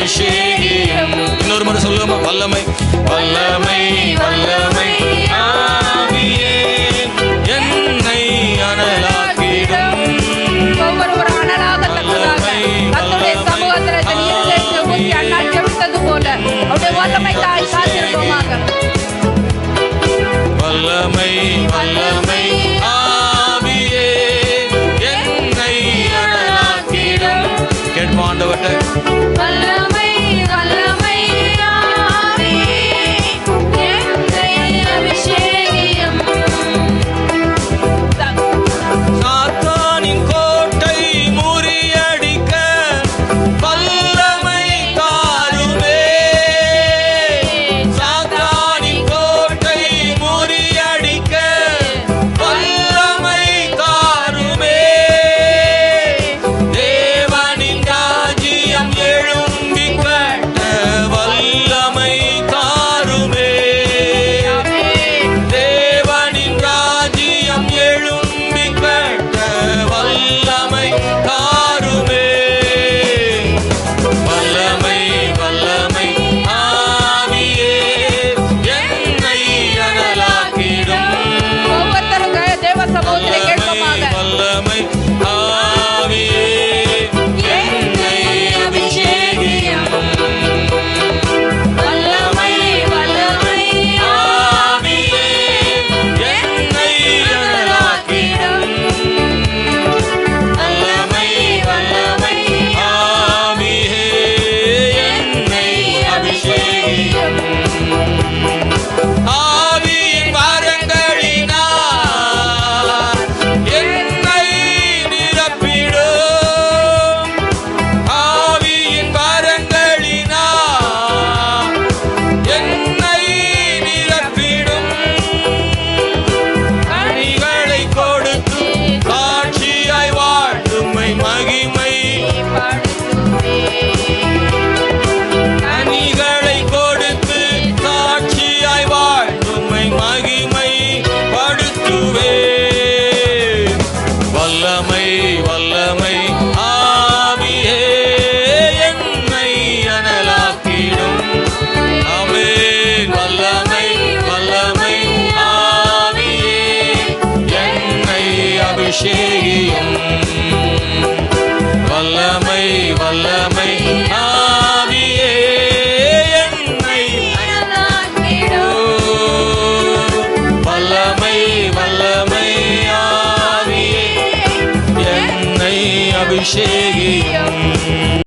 அபிஷேகம் இன்னொரு முறை சொல்லுமா வல்லமை. வல்லமை வல்லமை. என்னை அனலாக்கிடும். ஒவ்வொருவர் வல்லமை தாய் சாத்திருக்கோமாக chegue.